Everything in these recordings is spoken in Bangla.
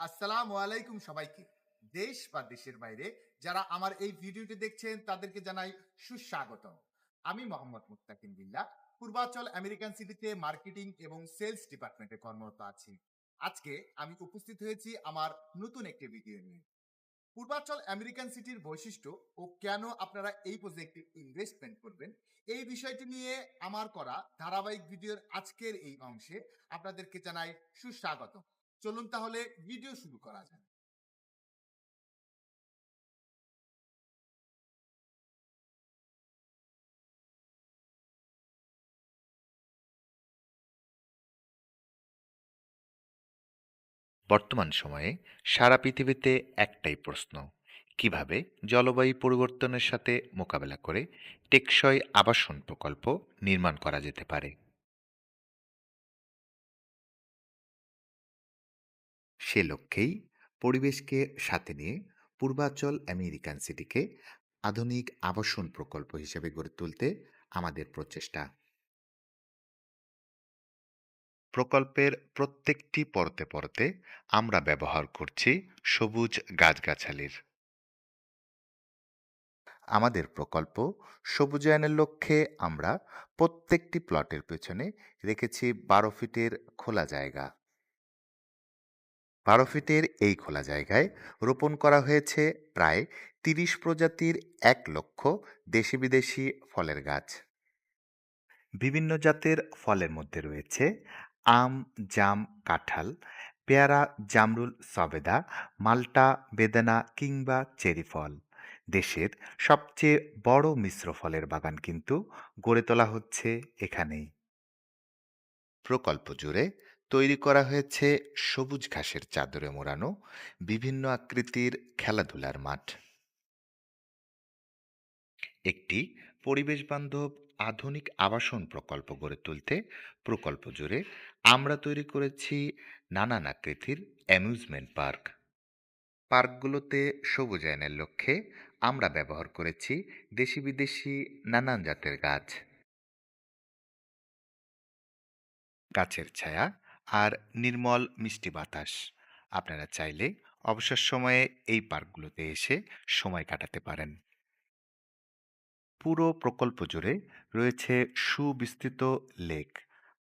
আসসালামু আলাইকুম সবাইকে। দেশ বা দেশের বাইরে যারা আমার এই ভিডিওটি দেখছেন, তাদেরকে জানাই সুস্বাগতম। আমি মোহাম্মদ মুত্তাকিম বিল্লাহ, পূর্বাচল আমেরিকান সিটিতে মার্কেটিং এবং সেলস ডিপার্টমেন্টে কর্মরত আছি। আজকে আমি উপস্থিত হয়েছি আমার নতুন একটি ভিডিও নিয়ে। পূর্বাচল আমেরিকান সিটির বৈশিষ্ট্য ও কেন আপনারা এই প্রজেক্টে ইনভেস্টমেন্ট করবেন, এই বিষয়টি নিয়ে আমার করা ধারাবাহিক ভিডিওর আজকের এই অংশে আপনাদেরকে জানাই সুস্বাগত চলুন তাহলে ভিডিও শুরু করা যাক। বর্তমান সময়ে সারা পৃথিবীতে একটাই প্রশ্ন, কীভাবে জলবায়ু পরিবর্তনের সাথে মোকাবেলা করে টেকসই আবাসন প্রকল্প নির্মাণ করা যেতে পারে? সে লক্ষ্যেই পরিবেশকে সাথে নিয়ে পূর্বাচল আমেরিকান সিটিকে আধুনিক আবাসন প্রকল্প হিসেবে গড়ে তুলতে আমাদের প্রচেষ্টা। প্রকল্পের প্রত্যেকটি পরতে পরতে আমরা ব্যবহার করছি সবুজ গাছগাছালির। আমাদের প্রকল্প সবুজায়নের লক্ষ্যে আমরা প্রত্যেকটি প্লটের পেছনে রেখেছি বারো ফিটের খোলা জায়গা। বারো ফিটের এই খোলা জায়গায় রোপণ করা হয়েছে প্রায় তিরিশ প্রজাতির এক লক্ষ দেশি বিদেশি ফলের গাছ। বিভিন্ন জাতের ফলের মধ্যে রয়েছে আম, জাম, কাঁঠাল, পেয়ারা, জামরুল, সবেদা, মাল্টা, বেদানা কিংবা চেরি ফল। দেশের সবচেয়ে বড় মিশ্র ফলের বাগান কিন্তু গড়ে তোলা হচ্ছে এখানেই। প্রকল্প জুড়ে তৈরি করা হয়েছে সবুজ ঘাসের চাদরে মোড়ানো বিভিন্ন আকৃতির খেলাধুলার মাঠ। একটি পরিবেশ বান্ধব আধুনিক আবাসন প্রকল্প গড়ে তুলতে প্রকল্প জুড়ে আমরা তৈরি করেছি নানান আকৃতির অ্যামিউজমেন্ট পার্ক। পার্কগুলোতে সবুজায়নের লক্ষ্যে আমরা ব্যবহার করেছি দেশি বিদেশি নানান জাতের গাছ। গাছের ছায়া আর নির্মল মিষ্টি বাতাস। আপনারা চাইলে অবসর সময়ে এই পার্কগুলোতে এসে সময় কাটাতে পারেন। পুরো প্রকল্প জুড়ে রয়েছে সুবিস্তৃত লেক।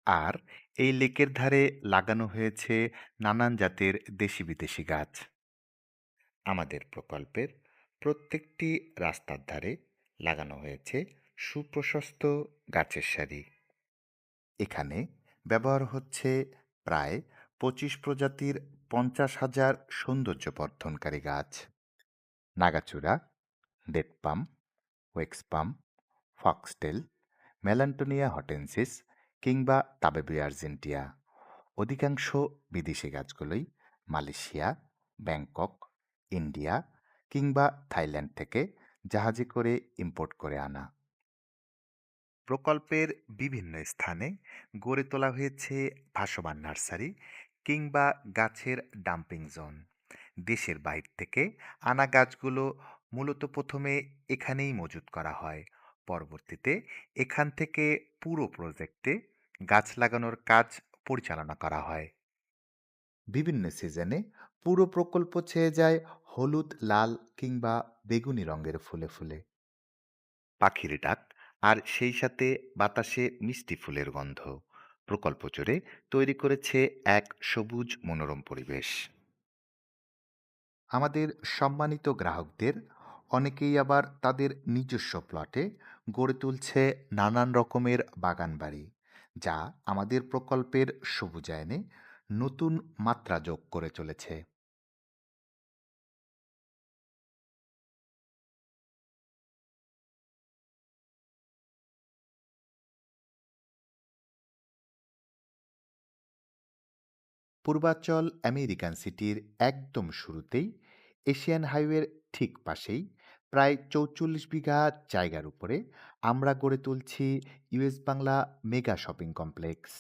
আর এই লেকের ধারে লাগানো হয়েছে নানান জাতের দেশি বিদেশি গাছ। আমাদের প্রকল্পের প্রত্যেকটি রাস্তার ধারে লাগানো হয়েছে সুপ্রশস্ত গাছের সারি। এখানে ব্যবহার হচ্ছে প্রায় পঁচিশ প্রজাতির পঞ্চাশ হাজার সৌন্দর্য বর্ধনকারী গাছ। নাগাচূড়া ডেটপাম ওয়েক্সপাম, ফক্সটেল, মেলান্টোনিয়া হটেন্সিস কিংবা তাবেবি আর্জেন্টিয়া। অধিকাংশ বিদেশি গাছগুলোই মালয়েশিয়া, ব্যাংকক, ইন্ডিয়া কিংবা থাইল্যান্ড থেকে জাহাজে করে ইম্পোর্ট করে আনা। প্রকল্পের বিভিন্ন স্থানে গড়ে তোলা হয়েছে ভাসমান নার্সারি কিংবা গাছের ডাম্পিং জোন। দেশের বাইর থেকে আনা গাছগুলো মূলত প্রথমে এখানেই মজুত করা হয়। পরবর্তীতে এখান থেকে পুরো প্রজেক্টে গাছ লাগানোর কাজ পরিচালনা করা হয়। বিভিন্ন সিজনে পুরো প্রকল্প ছেয়ে যায় হলুদ, লাল কিংবা বেগুনি রঙের ফুলে ফুলে। পাখির ডাক আর সেই সাথে বাতাসে মিষ্টি ফুলের গন্ধ। প্রকল্প জুড়ে তৈরি করেছে এক সবুজ মনোরম পরিবেশ। আমাদের সম্মানিত গ্রাহকদের অনেকেই আবার তাদের নিজস্ব প্লটে গড়ে তুলছে নানান রকমের বাগান বাড়ি, যা আমাদের প্রকল্পের সবুজায়নে নতুন মাত্রা যোগ করে চলেছে। পূর্বাচল আমেরিকান সিটির একদম শুরুতেই এশিয়ান হাইওয়ের ঠিক পাশেই প্রায় চৌচল্লিশ বিঘা জায়গার উপরে আমরা গড়ে তুলছি US Bangla mega shopping complex.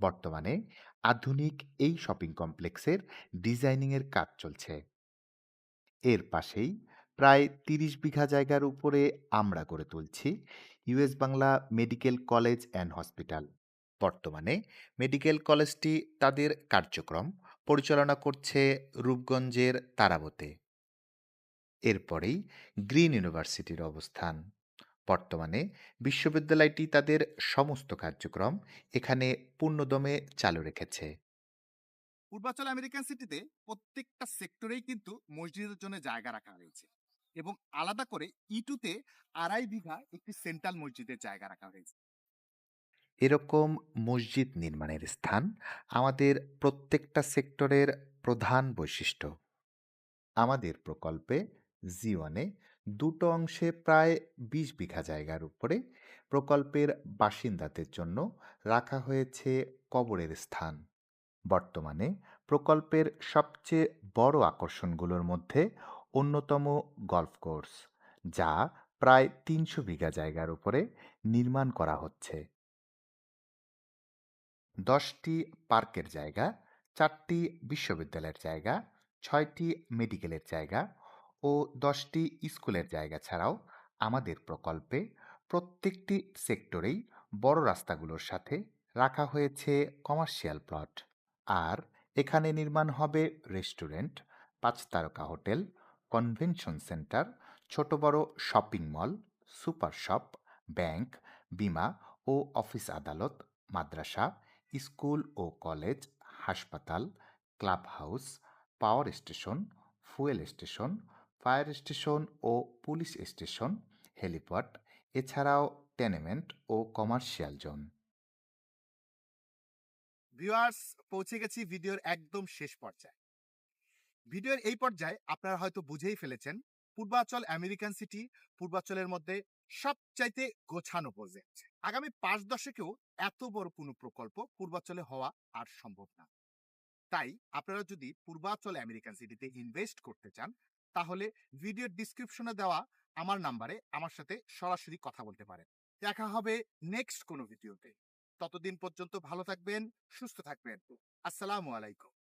বর্তমানে আধুনিক এই শপিং কমপ্লেক্সের ডিজাইনিংয়ের কাজ চলছে। এর পাশেই প্রায় তিরিশ বিঘা জায়গার উপরে আমরা গড়ে তুলছি US Bangla medical college and hospital. বর্তমানে মেডিকেল কলেজটি তাদের কার্যক্রম পরিচালনা করছে রূপগঞ্জের তারাবতে। এরপরেই গ্রিন ইউনিভার্সিটির অবস্থান। বর্তমানে বিশ্ববিদ্যালয়টি তাদের সমস্ত কার্যক্রম এখানে পূর্ণদমে চালু রেখেছে। পূর্বাচল আমেরিকান সিটিতে প্রত্যেকটা সেক্টরেই কিন্তু মসজিদের জন্য জায়গা রাখা হয়েছে এবং আলাদা করে ইটুতে আড়াই বিঘা একটি সেন্ট্রাল মসজিদের জায়গা রাখা হয়েছে। এরকম মসজিদ নির্মাণের স্থান আমাদের প্রত্যেকটা সেক্টরের প্রধান বৈশিষ্ট্য। আমাদের প্রকল্পে জি ওয়ানে দুটো অংশে প্রায় বিশ বিঘা জায়গার উপরে প্রকল্পের বাসিন্দাদের জন্য রাখা হয়েছে কবরের স্থান। বর্তমানে প্রকল্পের সবচেয়ে বড় আকর্ষণগুলোর মধ্যে অন্যতম গল্ফ কোর্স যা প্রায় তিনশো বিঘা জায়গার উপরে নির্মাণ করা হচ্ছে। দশটি পার্কের জায়গা, চারটি বিশ্ববিদ্যালয়ের জায়গা, ছয়টি মেডিকেলের জায়গা ও দশটি স্কুলের জায়গা ছাড়াও আমাদের প্রকল্পে প্রত্যেকটি সেক্টরেই বড় রাস্তাগুলোর সাথে রাখা হয়েছে কমার্শিয়াল প্লট। আর এখানে নির্মাণ হবে রেস্টুরেন্ট, পাঁচ তারকা হোটেল, কনভেনশন সেন্টার, ছোট বড় shopping mall, super shop, bank, বিমা ও অফিস আদালত, মাদ্রাসা স্কুল ও কলেজ, হাসপাতাল club house power station, fuel station, fire station ও পুলিশ স্টেশন হেলিপ্যাড এছাড়াও টেনেমেন্ট ও কমার্শিয়াল জোন। ভিউয়ার্স, পৌঁছে গেছি ভিডিওর একদম শেষ পর্যায়ে। ভিডিওর এই পর্যায়ে আপনারা হয়তো বুঝেই ফেলেছেন, পূর্বাচল আমেরিকান সিটি পূর্বাচলের মধ্যে সবচাইতে গোছানো প্রজেক্ট আগামী পাঁচ দশকেও এত বড় কোনো প্রকল্প পূর্বাচলে হওয়া আর সম্ভব না। তাই আপনারা যদি পূর্বাচল আমেরিকান সিটিতে ইনভেস্ট করতে চান, তাহলে ভিডিওর ডিসক্রিপশনে দেওয়া আমার নাম্বারে আমার সাথে সরাসরি কথা বলতে পারেন। দেখা হবে নেক্সট কোনো ভিডিওতে ততদিন পর্যন্ত ভালো থাকবেন, সুস্থ থাকবেন। আসসালামু আলাইকুম।